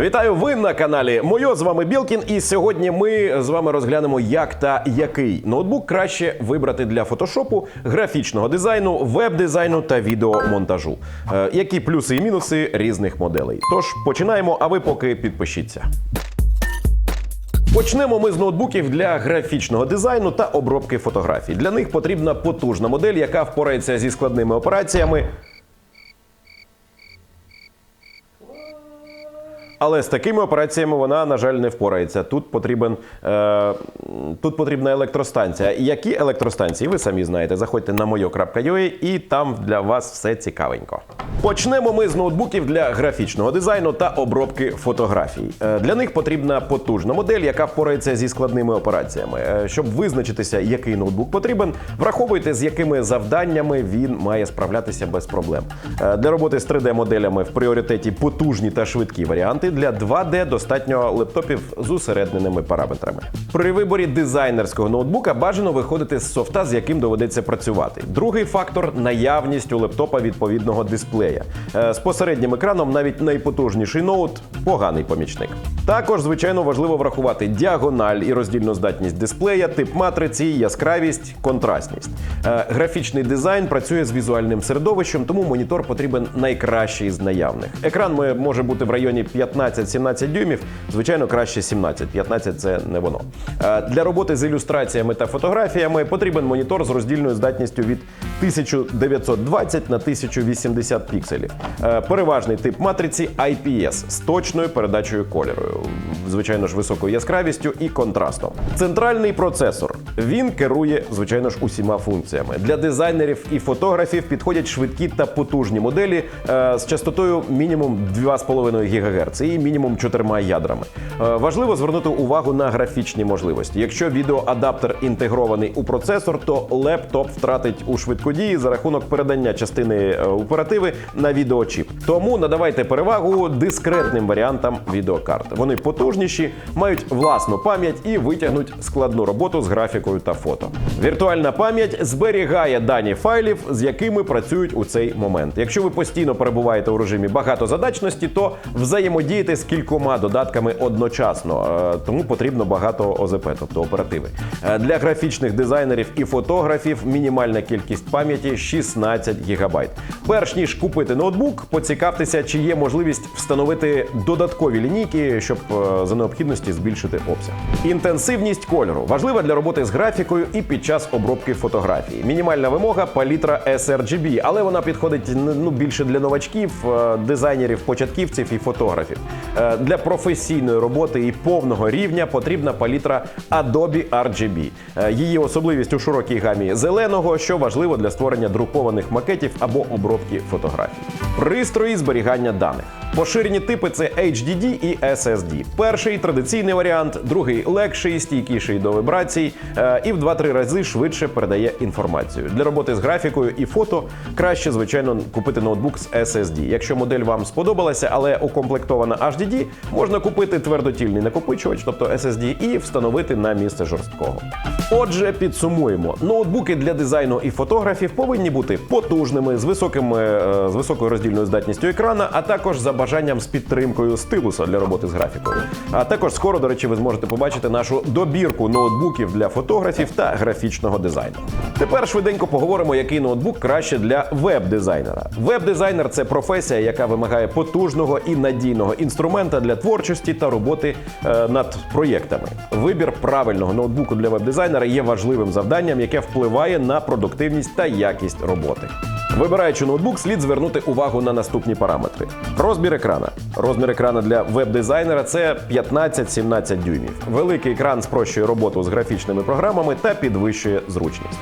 Вітаю! Ви на каналі Мойо. З вами Білкін. І сьогодні ми з вами розглянемо, як та який ноутбук краще вибрати для фотошопу, графічного дизайну, веб-дизайну та відеомонтажу. Е, які плюси і мінуси різних моделей. Тож починаємо, а ви поки підпишіться. Почнемо ми з ноутбуків для графічного дизайну та обробки фотографій. Для них потрібна потужна модель, яка впорається зі складними операціями. Але з такими операціями вона, на жаль, не впорається. Тут потрібен е, тут потрібна електростанція. Які електростанції? Ви самі знаєте. Заходьте на moyo.ua і там для вас все цікавенько. Почнемо ми з ноутбуків для графічного дизайну та обробки фотографій. Е, Для них потрібна потужна модель, яка впорається зі складними операціями. Е, Щоб визначитися, який ноутбук потрібен, враховуйте, з якими завданнями він має справлятися без проблем. Е, Для роботи з 3D-моделями в пріоритеті потужні та швидкі варіанти. Для 2D достатньо лептопів з усередненими параметрами. При виборі дизайнерського ноутбука бажано виходити з софта, з яким доведеться працювати. Другий фактор наявність у лептопа відповідного дисплея. Е, З посереднім екраном навіть найпотужніший ноут поганий помічник. Також, звичайно, важливо врахувати діагональ і роздільну здатність дисплея, тип матриці, яскравість, контрастність. Е, Графічний дизайн працює з візуальним середовищем, тому монітор потрібен найкращий з наявних. Екран може бути в районі 15-17 дюймів. Звичайно, краще 17. 15 – це не воно. Е, Для роботи з ілюстраціями та фотографіями потрібен монітор з роздільною здатністю від 1920 на 1080 пікселів. Е, Переважний тип матриці IPS з точною передачею кольору, звичайно ж, високою яскравістю і контрастом. Центральний процесор він керує, звичайно ж, усіма функціями. Для дизайнерів і фотографів підходять швидкі та потужні моделі е, з частотою мінімум 2,5 ГГц і мінімум 4 ядрами. Е, важливо звернути увагу на графічні можливості. Якщо відеоадаптер інтегрований у процесор, то лептоп втратить у швидкодії за рахунок передання частини е, оперативи на відеочіп. Тому надавайте перевагу дискретним варіантам відеокарт. Вони потужніші, мають власну пам'ять і витягнуть складну роботу з графікою та фото. Віртуальна пам'ять зберігає дані файлів, з якими працюють у цей момент. Якщо ви постійно перебуваєте у режимі багатозадачності, то взаємодієте з кількома додатками одночасно, Е, тому потрібно багато ОЗП, тобто оперативи. Е, Для графічних дизайнерів і фотографів мінімальна кількість пам'яті 16 ГБ. Перш ніж купити ноутбук, поцікавтеся, чи є можливість встановити додаткові лінійки, щоб е, за необхідності збільшити обсяг. Інтенсивність кольору важлива для роботи з графікою і під час обробки фотографії. Мінімальна вимога палітра sRGB, але вона підходить ну більше для новачків, дизайнерів, початківців і фотографів. Е, Для професійної роботи і повного рівня потрібна палітра Adobe RGB. Е, Її особливість у широкій гамі зеленого, що важливо для створення друкованих макетів або обробки фотографій. Пристрої зберігання даних. Поширені типи це HDD і SSD. Перший традиційний варіант, другий легший, стійкіший до вібрацій е, і в 2-3 рази швидше передає інформацію. Для роботи з графікою і фото краще, звичайно, купити ноутбук з SSD. Якщо модель вам сподобалася, але укомплектована HDD, можна купити твердотільний накопичувач, тобто SSD, і встановити на місце жорсткого. Отже, підсумуємо: ноутбуки для дизайну і фотографів повинні бути потужними, з високими е, з високою роздільною здатністю екрана, а також за бажанням з підтримкою стилуса для роботи з графікою. А також скоро, до речі, ви зможете побачити нашу добірку ноутбуків для фотографів та графічного дизайну. Тепер швиденько поговоримо, який ноутбук краще для веб-дизайнера. Веб-дизайнер це професія, яка вимагає потужного і надійного інструмента для творчості та роботи е, над проєктами. Вибір правильного ноутбуку для веб-дизайнера є важливим завданням, яке впливає на продуктивність та якість роботи. Вибираючи ноутбук, слід звернути увагу на наступні параметри: розмір екрана. Розмір екрана для веб-дизайнера це 15-17 дюймів. Великий екран спрощує роботу з графічними програмами та підвищує зручність.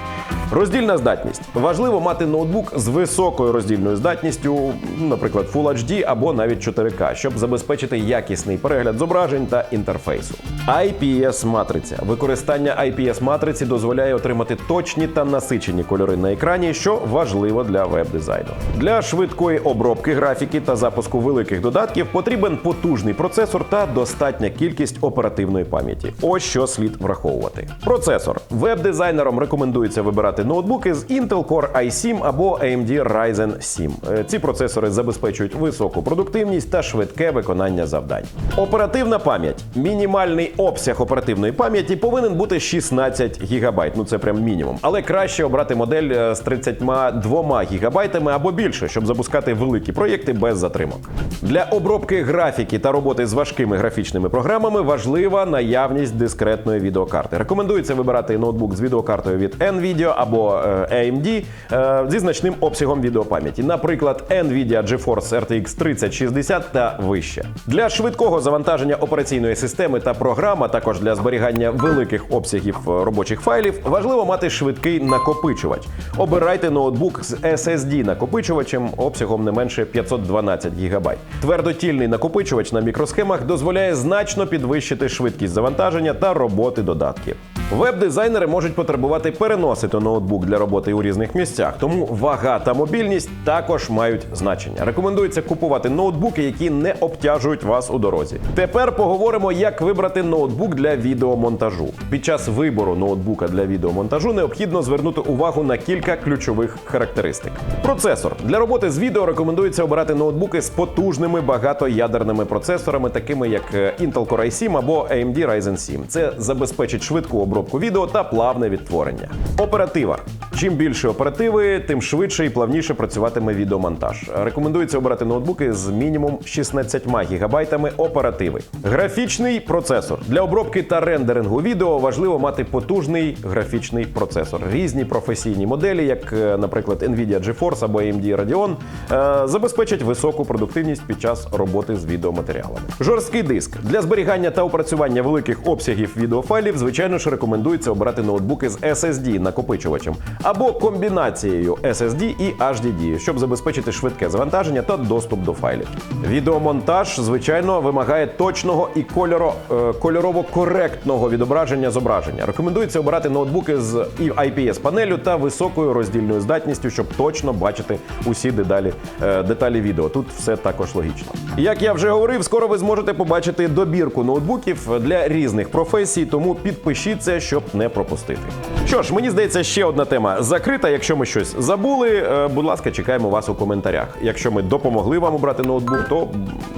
Роздільна здатність. Важливо мати ноутбук з високою роздільною здатністю, наприклад, Full HD або навіть 4К, щоб забезпечити якісний перегляд зображень та інтерфейсу. IPS матриця. Використання IPS матриці дозволяє отримати точні та насичені кольори на екрані, що важливо для веб-дизайну. Для швидкої обробки графіки та запуску великих додатків потрібен потужний процесор та достатня кількість оперативної пам'яті. Ось що слід враховувати. Процесор веб-дизайнерам рекомендується вибирати ноутбуки з Intel Core i7 або AMD Ryzen 7. Е, Ці процесори забезпечують високу продуктивність та швидке виконання завдань. Оперативна пам'ять. Мінімальний обсяг оперативної пам'яті повинен бути 16 ГБ. Ну це прям мінімум. Але краще обрати модель е, з 32 ГБ або більше, щоб запускати великі проєкти без затримок. Для обробки графіки та роботи з важкими графічними програмами важлива наявність дискретної відеокарти. Рекомендується вибирати ноутбук з відеокартою від NVIDIA або е, AMD е, зі значним обсягом відеопам'яті, наприклад, NVIDIA GeForce RTX 3060 та вище. Для швидкого завантаження операційної системи та програм, а також для зберігання великих обсягів е, робочих файлів, важливо мати швидкий накопичувач. Обирайте ноутбук з SSD накопичувачем обсягом не менше 512 ГБ. Твердотільний накопичувач на мікросхемах дозволяє значно підвищити швидкість завантаження та роботи додатків. Веб-дизайнери можуть потребувати переносити ноутбук для роботи у різних місцях, тому вага та мобільність також мають значення. Рекомендується купувати ноутбуки, які не обтяжують вас у дорозі. Тепер поговоримо, як вибрати ноутбук для відеомонтажу. Під час вибору ноутбука для відеомонтажу необхідно звернути увагу на кілька ключових характеристик. Процесор для роботи з відео рекомендується обирати ноутбуки з потужними багатоядерними процесорами, такими як е, Intel Core i7 або AMD Ryzen 7. Це забезпечить швидку обробку відео та плавне відтворення. Оператива. Чим більше оперативи, тим швидше і плавніше працюватиме відеомонтаж. Рекомендується обирати ноутбуки з мінімум 16 гігабайтами оперативи. Графічний процесор для обробки та рендерингу відео важливо мати потужний графічний процесор. Різні професійні моделі, як, е, наприклад, Nvidia GeForce або AMD Radeon, е, забезпечать високу продуктивність під час роботи з відеоматеріалами. Жорсткий диск для зберігання та опрацювання великих обсягів відеофайлів, звичайно ж, рекомендується обирати ноутбуки з SSD накопичувачем або комбінацією SSD і HDD, щоб забезпечити швидке завантаження та доступ до файлів. Відеомонтаж, звичайно, вимагає точного і кольоро, е, кольорово коректного відображення зображення. Рекомендується обирати ноутбуки з IPS панелю та високою роздільною здатністю, щоб точно бачити усі деталі, е, деталі відео. Тут все також логічно. Як я вже говорив, скоро ви зможете побачити добірку ноутбуків для різних професій, тому підпишіться, щоб не пропустити. Що ж, мені здається, ще одна тема закрита. Якщо ми щось забули, е, будь ласка, чекаємо вас у коментарях. Якщо ми допомогли вам обрати ноутбук, то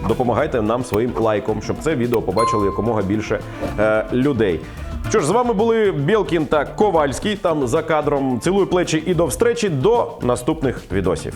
допомагайте нам своїм лайком, щоб це відео побачили якомога більше е, людей. Що ж, з вами були Білкін та Ковальський. Там за кадром цілую плечі і до встречі до наступних відосів.